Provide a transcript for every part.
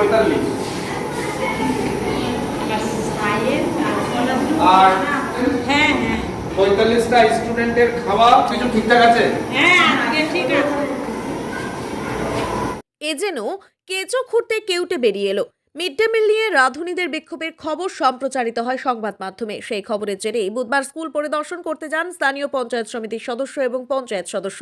পঁয়তাল্লিশ। এ যেন কেঁচো খুঁড়তে কেউটে বেরিয়ে এলো। মিড ডে মিল নিয়ে রাঁধুনিদের বিক্ষোভের খবর সম্প্রচারিত হয় সংবাদ মাধ্যমে। সেই খবরের জেরেই বুধবার স্কুল পরিদর্শন করতে যান স্থানীয় পঞ্চায়েত সমিতির সদস্য এবং পঞ্চায়েত সদস্য।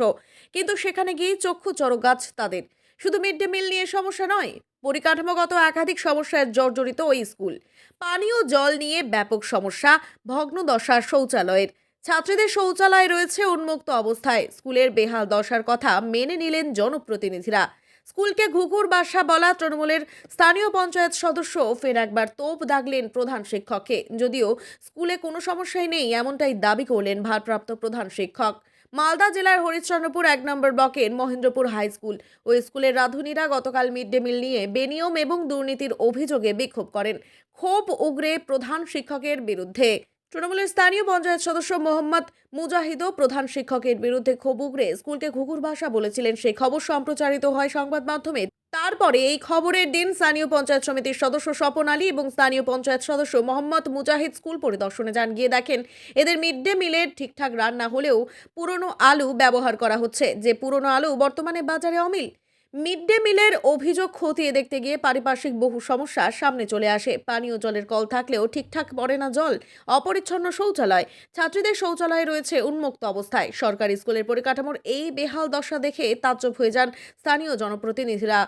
কিন্তু সেখানে গিয়ে চক্ষু গাছ তাদের। শুধু মিড ডে মিল নিয়ে সমস্যা নয় পরিকাঠামোগত একাধিক সমস্যায় জর্জরিত ওই স্কুল। পানীয় জল নিয়ে ব্যাপক সমস্যা ভগ্নদশার শৌচালয়ের। ছাত্রীদের শৌচালয় রয়েছে উন্মুক্ত অবস্থায়। স্কুলের বেহাল দশার কথা মেনে নিলেন জনপ্রতিনিধিরা। স্কুলকে ঘুঘুর বাসা বলা তৃণমূলের স্থানীয় পঞ্চায়েত সদস্য ফের একবার তোপ দাগলেন প্রধান শিক্ষককে। যদিও স্কুলে কোনো সমস্যাই নেই, এমনটাই দাবি করলেন ভারপ্রাপ্ত প্রধান শিক্ষক। মালদা জেলার হরিশ্চন্দ্রপুর এক নম্বর ব্লকের মহেন্দ্রপুর হাই স্কুল। ওই স্কুলের রাঁধুনিরা গতকাল মিড ডে মিল নিয়ে বেনিয়ম এবং দুর্নীতির অভিযোগে বিক্ষোভ করেন। ক্ষোভ উগরে প্রধান শিক্ষকের বিরুদ্ধে। তৃণমূলের স্থানীয় পঞ্চায়েত সদস্য মোহাম্মদ মুজাহিদও প্রধান শিক্ষকের বিরুদ্ধে ক্ষোভ উগরে স্কুলকে ঘুঘুর ভাষা বলেছিলেন। সেই খবর সম্প্রচারিত হয় সংবাদ মাধ্যমে। তারপরে এই খবরের দিন স্থানীয় পঞ্চায়েত সমিতির সদস্য স্বপন আলী এবং স্থানীয় পঞ্চায়েত সদস্য মোহাম্মদ মুজাহিদ স্কুল পরিদর্শনে যান। গিয়ে দেখেন, এদের মিড ডে মিলের ঠিকঠাক রান্না হলেও পুরনো আলু ব্যবহার করা হচ্ছে। যে পুরনো আলু বর্তমানে বাজারে অমিল। মিড ডে মিলের অভিযোগ খতিয়ে দেখতে গিয়ে পারিপার্শ্বিক বহু সমস্যা সামনে চলে আসে। পানীয় জলের কল থাকলেও ঠিকঠাক পড়ে না জল। অপরিচ্ছন্ন শৌচালয়। ছাত্রীদের শৌচালয় রয়েছে উন্মুক্ত অবস্থায়। সরকারি স্কুলের পরিকাঠামোর এই বেহাল দশা দেখে তাজ্জব হয়ে যান স্থানীয় জনপ্রতিনিধিরা।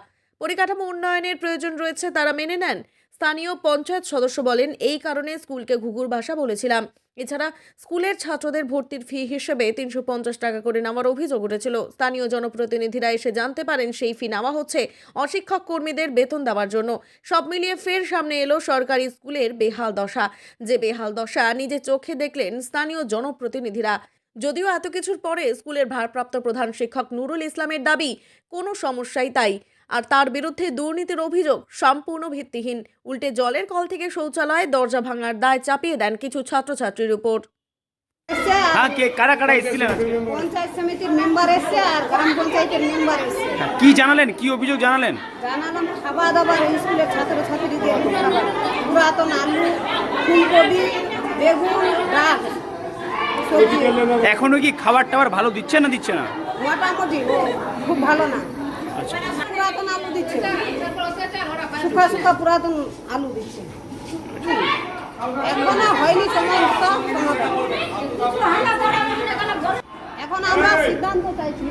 পরিকাঠামো উন্নয়নের প্রয়োজন রয়েছে তারা মেনে নেন। স্থানীয় পঞ্চায়েত সদস্য বলেন, এই কারণে স্কুলকে ঘুঘুর ভাষা বলেছিলাম। এছাড়া স্কুলের ছাত্রদের ভর্তির ফি হিসেবে তিনশো পঞ্চাশ টাকা করে নেওয়ার অভিযোগ উঠেছিল। স্থানীয় জনপ্রতিনিধিরা এসে জানতে পারেন, সেই ফি নেওয়া হচ্ছে অশিক্ষক কর্মীদের বেতন দেওয়ার জন্য। সব মিলিয়ে ফের সামনে এলো সরকারি স্কুলের বেহাল দশা। যে বেহাল দশা নিজে চোখে দেখলেন স্থানীয় জনপ্রতিনিধিরা। যদিও এত কিছুর পরে স্কুলের ভারপ্রাপ্ত প্রধান শিক্ষক নুরুল ইসলামের দাবি, কোনো সমস্যাই তাই। আর তার বিরুদ্ধে দুর্নীতির অভিযোগ সম্পূর্ণ ভিত্তিহীন। উল্টে জলের কল থেকে শৌচালয়ে দরজা ভাঙার দায় চাপিয়ে দেন কিছু ছাত্রছাত্রীর উপর। হ্যাঁ কে কারা কারা পঞ্চায়েত সমিতির মেম্বার এসছে আর গ্রাম পঞ্চায়েতের মেম্বার এসছে। কি জানালেন? কি অভিযোগ জানালেন? জানালাম খাবার দাবার স্কুলের ছাত্র পুরাতন আলু ফুলকপি বেগুন ডাল। এখনও কি খাবার টাবার ভালো দিচ্ছে না দিচ্ছে না? মোটামুটি খুব ভালো না। আচ্ছা। পুরাতন আলু দিচ্ছে। শুকা শুকা পুরাতন আলু দিচ্ছে। এখনও হয়নি সময় এখন আমরা সিদ্ধান্ত চাইছি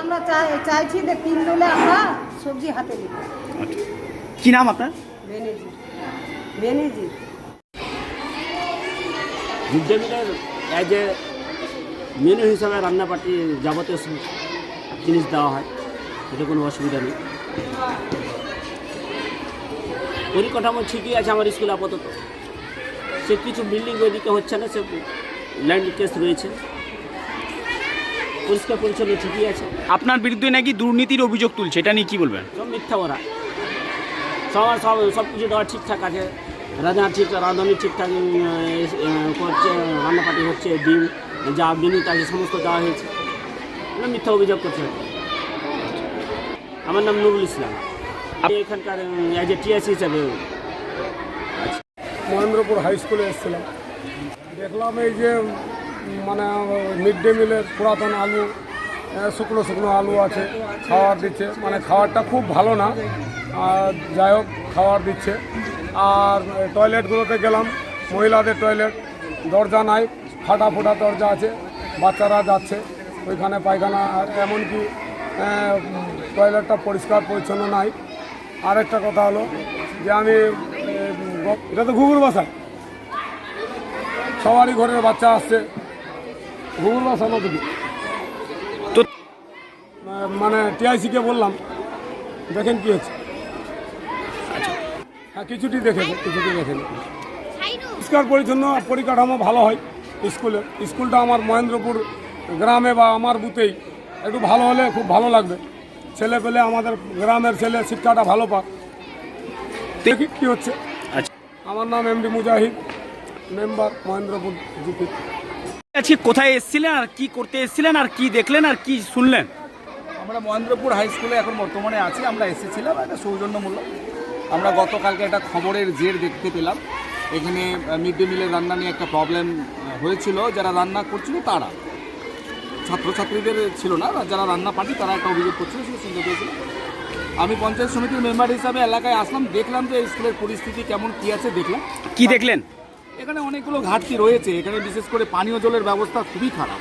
আমরা চাই- চাইছি যে তিন দলে আমরা সবজি হাতে দিব কি নাম আপনার? মিলের অ্যাজ এ মেনু হিসাবে রান্নাপাটি যাবতীয় জিনিস দেওয়া হয়। এতে কোনো অসুবিধা নেই। পরিকাঠামো ঠিকই আছে আমার স্কুল আপাতত। সে কিছু বিল্ডিং ওইদিকে হচ্ছে না সে ল্যান্ড কেস রয়েছে। পরিষ্কার পরিচ্ছন্ন ঠিকই আছে। আপনার বিরুদ্ধে নাকি দুর্নীতির অভিযোগ তুলছে এটা নিয়ে কী বলবেন? সব মিথ্যা ওরা সবার সব সব কিছু দেওয়া ঠিকঠাক আছে। রান্না ঠিক রাঁধুনি ঠিকঠাক করছে রান্নাপাটি হচ্ছে ডিম যা বিনিত আছে সমস্ত দেওয়া হয়েছে। মিথ্যা অভিযোগ করছে আমার নাম নুরুল ইসলাম। আমি এখানকার অ্যাজ এ টিএসি হিসাবে। মহেন্দ্রপুর হাই স্কুলে এসেছিলাম। দেখলাম এই যে মানে মিড ডে মিলের পুরাতন আলু শুকনো শুকনো আলু আছে খাবার দিচ্ছে। মানে খাবারটা খুব ভালো না, আর যাই হোক খাবার দিচ্ছে। আর টয়লেটগুলোতে গেলাম, মহিলাদের টয়লেট দরজা নাই ফাটা ফোটা দরজা আছে, বাচ্চারা যাচ্ছে, ওইখানে পায়খানা এমনকি টয়লেটটা পরিষ্কার পরিচ্ছন্ন নাই। আরেকটা কথা হলো যে আমি এটা তো ঘুঘুর বাসা। সবারই ঘরের বাচ্চা আসছে। ঘুঘুর বাসা না তো মানে টিআইসিকে বললাম দেখেন কি হচ্ছে। হ্যাঁ কিছুটি দেখেছে কিছুটি দেখেনি। পরিষ্কার পরিচ্ছন্ন পরিকাঠামো ভালো হয় স্কুলে। স্কুলটা আমার মহেন্দ্রপুর গ্রামে বা আমার বুথেই একটু ভালো হলে খুব ভালো লাগবে। ছেলে পেলে আমাদের গ্রামের ছেলে শিক্ষাটা ভালো পাক। দেখি কী হচ্ছে। আচ্ছা। আমার নাম MD Mujahid member Mahendrapur GP. আজকে কোথায় এসেছিলেন আর কি করতে এসেছিলেন আর কি দেখলেন আর কি শুনলেন? আমরা মহেন্দ্রপুর হাই স্কুলে এখন বর্তমানে আছি আমরা এসেছিলাম একটা সৌজন্যমূলক। আমরা গতকালকে একটা খবরের জের দেখতে পেলাম। এখানে মিড ডে মিলের রান্না নিয়ে একটা প্রবলেম হয়েছিল যারা রান্না করছিল তারা। ছাত্রছাত্রীদের ছিল না যারা রান্না পার্টি তারা একটা অভিযোগ করছিল সেটা শুনতে পেয়েছিল আমি পঞ্চায়েত সমিতির মেম্বার হিসাবে এলাকায় আসলাম দেখলাম যে স্কুলের পরিস্থিতি কেমন কী আছে দেখলাম। কি দেখলেন? এখানে অনেকগুলো ঘাটতি রয়েছে এখানে বিশেষ করে পানীয় জলের ব্যবস্থা খুবই খারাপ।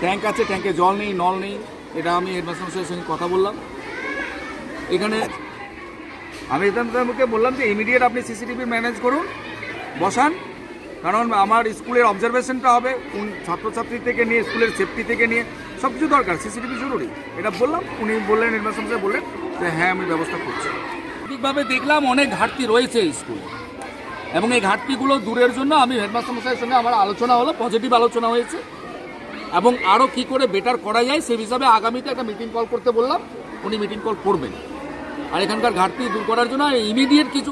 ট্যাঙ্ক আছে ট্যাঙ্কে জল নেই নল নেই এটা আমি হেডমাস্টার মশাইয়ের সঙ্গে কথা বললাম। এখানে আমি হেডমাস্টারকে বললাম যে ইমিডিয়েট আপনি সিসিটিভি ম্যানেজ করুন বসান। কারণ আমার স্কুলের অবজারভেশনটা হবে কোন ছাত্রছাত্রী থেকে নিয়ে, স্কুলের সেফটি থেকে নিয়ে সব কিছু দরকার সিসিটিভি জরুরি। এটা বললাম, উনি বললেন হেডমাস্টার মশাই বললেন যে হ্যাঁ আমি ব্যবস্থা করছি। ঠিকভাবে দেখলাম অনেক ঘাটতি রয়েছে স্কুলে। এবং এই ঘাটতিগুলো দূরের জন্য আমি হেডমাস্টার মশাইয়ের সঙ্গে আমার আলোচনা হলো পজিটিভ আলোচনা হয়েছে। এবং আরও কি করে বেটার করা যায়, সেই হিসাবে আগামীতে একটা মিটিং কল করতে বললাম, উনি মিটিং কল করবেন। আর এখানকার ঘাটতি দূর করার জন্য ইমিডিয়েট কিছু